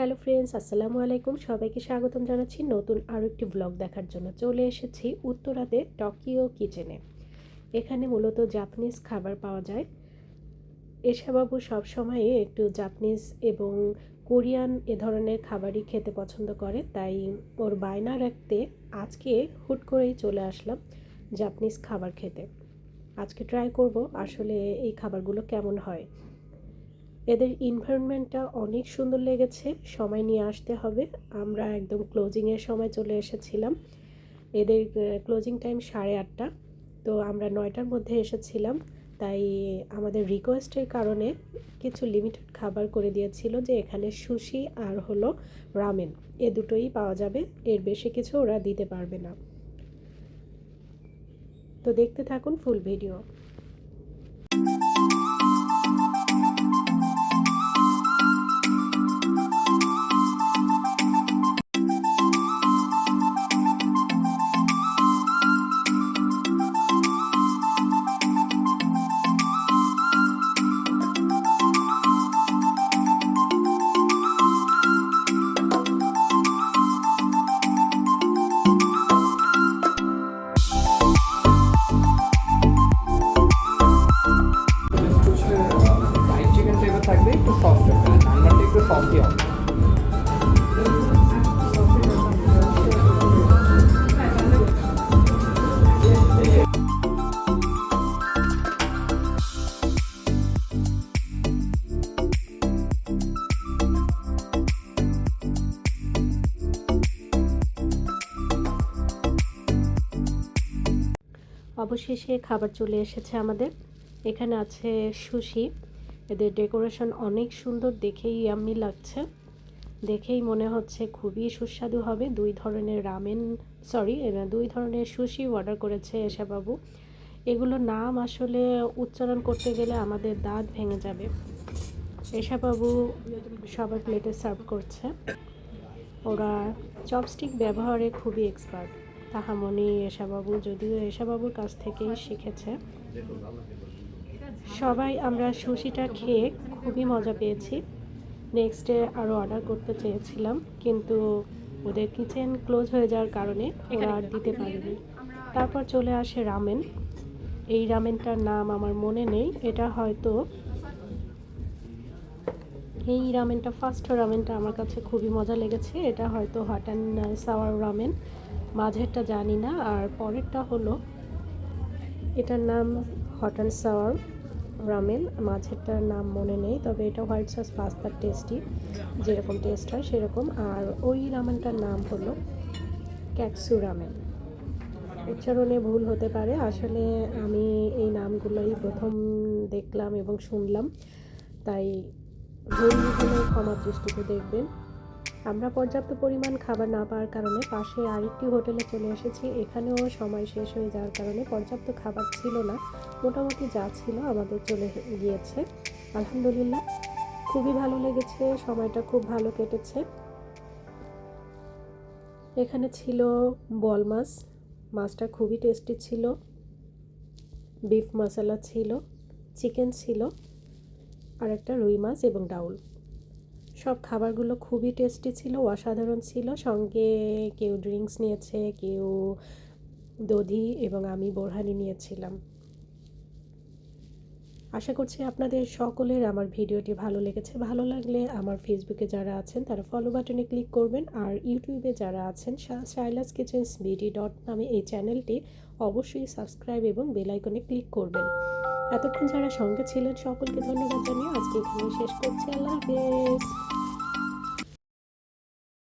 Hello friends, আসসালামু আলাইকুম। সবাইকে স্বাগতম জানাচ্ছি নতুন আরও একটি ব্লগ দেখার জন্য। চলে এসেছি উত্তরাতে টকিও কিচেনে। এখানে মূলত জাপানিজ খাবার পাওয়া যায়। এশাবাবু সবসময় একটু জাপানিজ এবং কোরিয়ান এ ধরনের খাবারই খেতে পছন্দ করে, তাই ওর বায়না রাখতে আজকে হুট করেই চলে আসলাম জাপানিজ খাবার খেতে। আজকে ট্রাই করব আসলে এই খাবারগুলো কেমন হয়। এদের ইনভায়রনমেন্টটা অনেক সুন্দর লেগেছে, সময় নিয়ে আসতে হবে। আমরা একদম ক্লোজিংয়ের সময় চলে এসেছিলাম। এদের ক্লোজিং টাইম সাড়ে আটটা। তো আমরা নয়টার মধ্যে এসেছিলাম। তাই আমাদের রিকোয়েস্টের কারণে কিছু লিমিটেড খাবার করে দিয়েছিল যে এখানে সুশি আর হলো রামেন এ দুটোই পাওয়া যাবে। এর বেশি কিছু ওরা দিতে পারবে না। তো দেখতে থাকুন ফুল ভিডিও অবশেষে খাবার চলে এসেছে আমাদের। এখানে আছে সুশি। এদের ডেকোরেশন অনেক সুন্দর দেখেই আমি লাগছে। দেখেই মনে হচ্ছে খুবই সুস্বাদু হবে। দুই ধরনের রামেন সরি দুই ধরনের সুশি অর্ডার করেছে এশাবাবু এগুলো নাম আসলে উচ্চারণ করতে গেলে আমাদের দাঁত ভেঙে যাবে। এশাবাবু সবার প্লেটে সার্ভ করছে। ওরা চপস্টিক ব্যবহারে খুবই এক্সপার্ট তাহামণি এশাবাবু যদিও এশাবাবুর কাছ থেকেই শিখেছে। সবাই আমরা সুশিটা খেয়ে খুবই মজা পেয়েছি। নেক্সট ডে আরও অর্ডার করতে চেয়েছিলাম কিন্তু ওদের কিচেন ক্লোজ হয়ে যাওয়ার কারণে ওরা আর দিতে পারেনি। তারপর চলে আসে রামেন এই রামেনটার নাম আমার মনে নেই এটা হয়তো এই রামেনটা ফার্স্ট রামেনটা আমার কাছে খুবই মজা লেগেছে। এটা হয়তো হট অ্যান্ড সাওয়ার রামেন মাঝেরটা জানি না আর পরেরটা হলো এটার নাম হট অ্যান্ড সাওয়ার রামেন মাছেরটার নাম মনে নেই, তবে এটা হোয়াইট সস পাস্তার টেস্টি যেরকম টেস্ট হয় সেরকম। আর ওই রামেনটার নাম হলো ক্যাকসু রামেন উচ্চারণে ভুল হতে পারে, আসলে আমি এই নামগুলোই প্রথম দেখলাম এবং শুনলাম, তাই ভুল হলে ক্ষমা দৃষ্টিতে দেখবেন। আমরা পর্যাপ্ত পরিমাণ খাবার না পাওয়ার কারণে পাশে আরেকটি হোটেলে চলে এসেছি। এখানেও সময় শেষ হয়ে যাওয়ার কারণে পর্যাপ্ত খাবার ছিল না, মোটামুটি যা ছিল আমাদের চলে গিয়েছে। আলহামদুলিল্লাহ, খুবই ভালো লেগেছে, সময়টা খুব ভালো কেটেছে। এখানে ছিল বল মাছ, মাছটা খুবই টেস্টি ছিল। বিফ মশলা ছিল, চিকেন ছিল আর একটা রুই মাছ এবং ডাউল। সব খাবারগুলো খুবই টেস্টি ছিল, অসাধারণ ছিল। সঙ্গে কেউ ড্রিঙ্কস নিয়েছে, কেউ দধি এবং আমি বোরহানি নিয়েছিলাম। আশা করছি আপনাদের সকলের আমার ভিডিওটি ভালো লেগেছে। ভালো লাগলে আমার ফেসবুকে যারা আছেন, তারা ফলো বাটনে ক্লিক করবেন। আর ইউটিউবে যারা আছেন শাইলাস কিচেন্স বিডি ডট নামে এই চ্যানেলটি অবশ্যই সাবস্ক্রাইব এবং বেলাইকনে ক্লিক করবেন। এতক্ষণ যারা সঙ্গে ছিলেন সকলকে ধন্যবাদ জানিয়ে আজকে এখানে শেষ করছি। আল্লাহ হাফেজ।